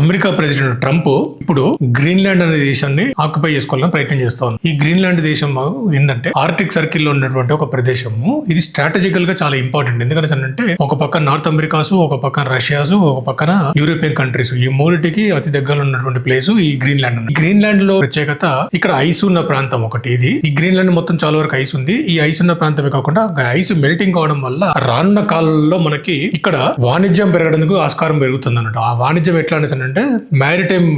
America president Trump ఇప్పుడు Greenland అనే దేశాన్ని ఆక్యుపై చేసుకోవాలని ప్రయత్నం చేస్తా ఉన్నారు ఈ గ్రీన్లాండ్ దేశం ఏంటంటే ఆర్టిక్ సర్కిల్లో ఉన్నటువంటి ఒక ప్రదేశము. ఇది స్ట్రాటజికల్గా చాలా ఇంపార్టెంట్ ఎందుకంటే అంటే ఒక పక్కన నార్త్ అమెరికాస్ ఒక పక్కన రష్యాస్ ఒక పక్కన యూరోపియన్ కంట్రీస్ ఈ మూడిటికి అతి దగ్గరలో ఉన్నటువంటి ప్లేస్ ఈ గ్రీన్లాండ్ గ్రీన్లాండ్లో ప్రత్యేకత ఇక్కడ ఐస్ ఉన్న ప్రాంతం ఒకటి ఇది. ఈ గ్రీన్లాండ్ మొత్తం చాలా వరకు ఐస్ ఉంది. ఈ ఐస్ ఉన్న ప్రాంతమే కాకుండా ఐస్ మెల్టింగ్ కావడం వల్ల రానున్న కాలంలో మనకి ఇక్కడ వాణిజ్యం పెరగడానికి ఆస్కారం పెరుగుతుంది అన్నట్టు ఆ వాణిజ్యం ఎట్లా అనేది అంటే మ్యారిటైమ్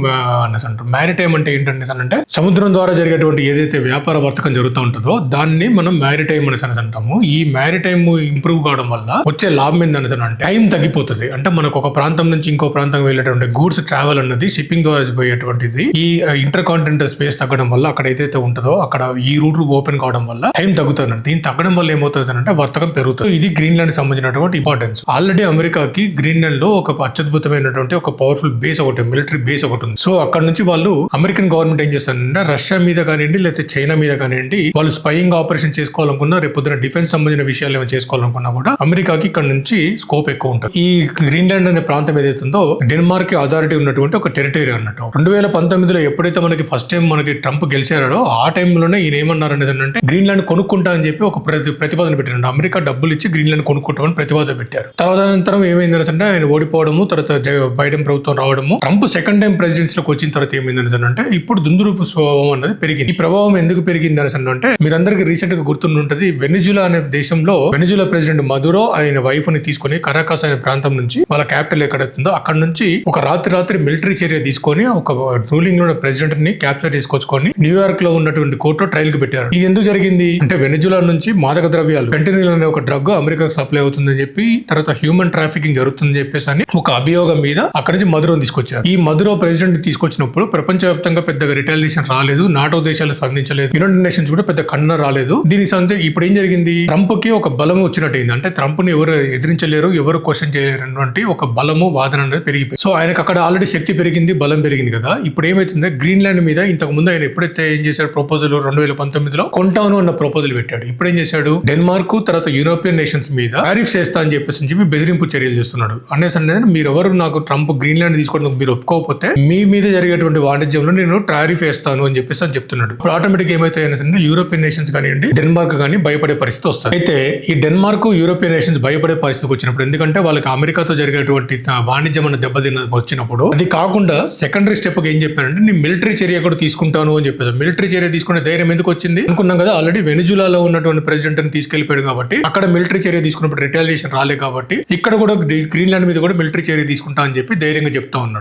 అనేసి అంటారు మ్యారిటైమ్ అంటే ఏంటనేసి అంటే సముద్రం ద్వారా జరిగేటువంటి ఏదైతే వ్యాపార వర్తకం జరుగుతూ ఉంటుందో దాన్ని మనం మ్యారిటైమ్ అనేసి అనేసి అంటాము. ఈ మ్యారిటైమ్ ఇంప్రూవ్ కావడం వల్ల వచ్చే లాభం ఏందనేసి అంటే టైం తగ్గిపోతుంది. అంటే మనకు ఒక ప్రాంతం నుంచి ఇంకో ప్రాంతం వెళ్ళేటువంటి గూడ్స్ ట్రావెల్ అన్నది షిప్పింగ్ ద్వారా పోయేటువంటిది. ఈ ఇంటర్ కాంటినెంటల్ స్పేస్ తగ్గడం వల్ల అక్కడ ఏదైతే ఉంటుందో అక్కడ ఈ రూట్ ఓపెన్ కావడం వల్ల టైం తగ్గుతుంది దీని తగ్గడం వల్ల ఏమవుతుంది అంటే వర్తకం పెరుగుతుంది. ఇది గ్రీన్లాండ్ సంబంధించినటువంటి ఇంపార్టెన్స్ ఆల్రెడీ అమెరికాకి గ్రీన్లాండ్లో ఒక అత్యద్భుతమైనటువంటి ఒక పవర్ఫుల్ బేస్ బేస్ ఒకటి మిలిటరీ బేస్ ఒకటి ఉంది. సో అక్కడ నుంచి వాళ్ళు అమెరికన్ గవర్నమెంట్ ఏం చేస్తారంటే రష్యా మీద కానివ్వండి లేకపోతే చైనా మీద కానివ్వండి వాళ్ళు స్పయింగ్ ఆపరేషన్ చేసుకోవాలనుకున్నా రేపు పొద్దున డిఫెన్స్ సంబంధించిన విషయాలు ఏమైనా చేసుకోవాలనుకున్నా కూడా అమెరికాకి ఇక్కడ నుంచి స్కోప్ ఎక్కువ ఉంటుంది. ఈ గ్రీన్లాండ్ అనే ప్రాంతం ఏదైతుందో డెన్మార్క్ అథారిటీ ఉన్నటువంటి ఒక టెరిటరీ అన్నట్టు. రెండు వేల పంతొమ్మిదిలో ఎప్పుడైతే మనకి ఫస్ట్ టైం మనకి ట్రంప్ గెలిచారో ఆ టైంలోనే ఈయన ఏమన్నారు అనేది ఏంటంటే గ్రీన్లాండ్ కొనుక్కుంటా అని చెప్పి ఒక ప్రతి ప్రతిపాదన పెట్టారు అమెరికా డబ్బులు ఇచ్చి గ్రీన్లాండ్ కొనుక్కుంటామని ప్రతిపాదన పెట్టారు. తర్వాత అనంతరం ఏమైంది అంటే ఆయన ఓడిపోవడము తర్వాత బైడెన్ ప్రభుత్వం రావడము ట్రంప్ సెకండ్ టైం ప్రెసిడెన్సీలోకి వచ్చిన తర్వాత ఏమైంది అంటే ఇప్పుడు దుందురుపు స్వభావం అన్నది పెరిగింది. ఈ ప్రభావం ఎందుకు పెరిగింది అనేసి అంటే మీరందరికీ రీసెంట్గా గుర్తుంటుంది వెనిజులా అనే దేశంలో వెనిజులా ప్రెసిడెంట్ మధురో ఆయన వైఫ్ని తీసుకొని కరాకాస్ అనే ప్రాంతం నుంచి వాళ్ళ క్యాపిటల్ ఎక్కడైతుందో అక్కడ నుంచి ఒక రాత్రి రాత్రి మిలిటరీ చర్య తీసుకొని ఒక రూలింగ్లో ప్రెసిడెంట్ని క్యాప్చర్ చేసుకొచ్చుకొని న్యూయార్క్లో ఉన్నటువంటి కోర్టులో ట్రయల్కి పెట్టారు. ఇది ఎందుకు జరిగింది? అంటే వెనిజులా నుంచి మాదక ద్రవ్యాలు ఫెంటనిల్ అనే ఒక డ్రగ్ అమెరికాకు సప్లై అవుతుందని చెప్పి తర్వాత హ్యూమన్ ట్రాఫికింగ్ జరుగుతుందని చెప్పేసి అని ఒక అభియోగం మీద అక్కడి నుంచి మధురం తీసుకొచ్చారు. ఈ మధురో ప్రెసిడెంట్ తీసుకొచ్చినప్పుడు ప్రపంచవ్యాప్తంగా పెద్దగా రిటాలియేషన్ రాలేదు నాటో దేశాలు స్పందించలేదు యునైటెడ్ నేషన్స్ కూడా పెద్ద కన్న రాలేదు. దీని సందే ఇప్పుడు ఏం జరిగింది? ట్రంప్కి ఒక బలం వచ్చినట్టు అయింది అంటే ట్రంప్ని ఎవరు ఎదిరించలేరు ఎవరు క్వశ్చన్ చేయలేరు ఒక బలము వాదన అనేది పెరిగిపోయింది. సో ఆయనకు అక్కడ ఆల్రెడీ శక్తి పెరిగింది బలం పెరిగింది కదా. ఇప్పుడు ఏమైతుందో గ్రీన్లాండ్ మీద ఇంతకు ముందు ఆయన ఎప్పుడైతే ఏం చేశాడు ప్రపోజల్ రెండు వేల పంతొమ్మిదిలో కొంటాను అన్న ప్రపోజల్ పెట్టాడు. ఇప్పుడు ఏం చేశాడు? డెన్మార్క్ తర్వాత యూరోపియన్ నేషన్స్ మీద టారిఫ్ చేస్తా అని చెప్పేసి చెప్పి బెదిరింపు చర్యలు చేస్తున్నాడు. అనేసి అంటే మీరు ఎవరు నాకు ట్రంప్ గ్రీన్లాండ్ తీసుకోవడం మీరు ఒప్పుకోకపోతే మీ మీద జరిగేటువంటి వాణిజ్యంలో నేను టారిఫ్ వేస్తాను అని చెప్పేసి అని చెప్తున్నాడు. ఇప్పుడు ఆటోమేటిక్ ఏమైతే అంటే యూరోపియన్ నేషన్స్ కానివ్వండి డెన్మార్క్ కానీ భయపడే పరిస్థితి వస్తుంది. అయితే ఈ డెన్మార్క్ యూరోపియన్ నేషన్స్ భయపడే పరిస్థితికి వచ్చినప్పుడు ఎందుకంటే వాళ్ళకి అమెరికాతో జరిగేటువంటి వాణిజ్యం అన్న దెబ్బతిన్న వచ్చినప్పుడు అది కాకుండా సెకండరీ స్టెప్ ఏం చెప్పానంటే నేను మిలిటరీ చర్య కూడా తీసుకుంటాను అని చెప్పేది మిలిటరీ చర్య తీసుకునే ధైర్యం ఎందుకు వచ్చింది? అనుకున్నాం కదా ఆల్రెడీ వెనుజులాలో ఉన్నటువంటి ప్రెసిడెంట్ని తీసుకెళ్ళిపోయాడు కాబట్టి అక్కడ మిలిటరీ చర్య తీసుకున్నప్పుడు రిటాలియేషన్ రాలే కాబట్టి ఇక్కడ కూడా గ్రీన్లాండ్ మీద కూడా మిలిటరీ చర్య తీసుకుంటా అని చెప్పి ధైర్యంగా చెప్తా ఉన్నాడు.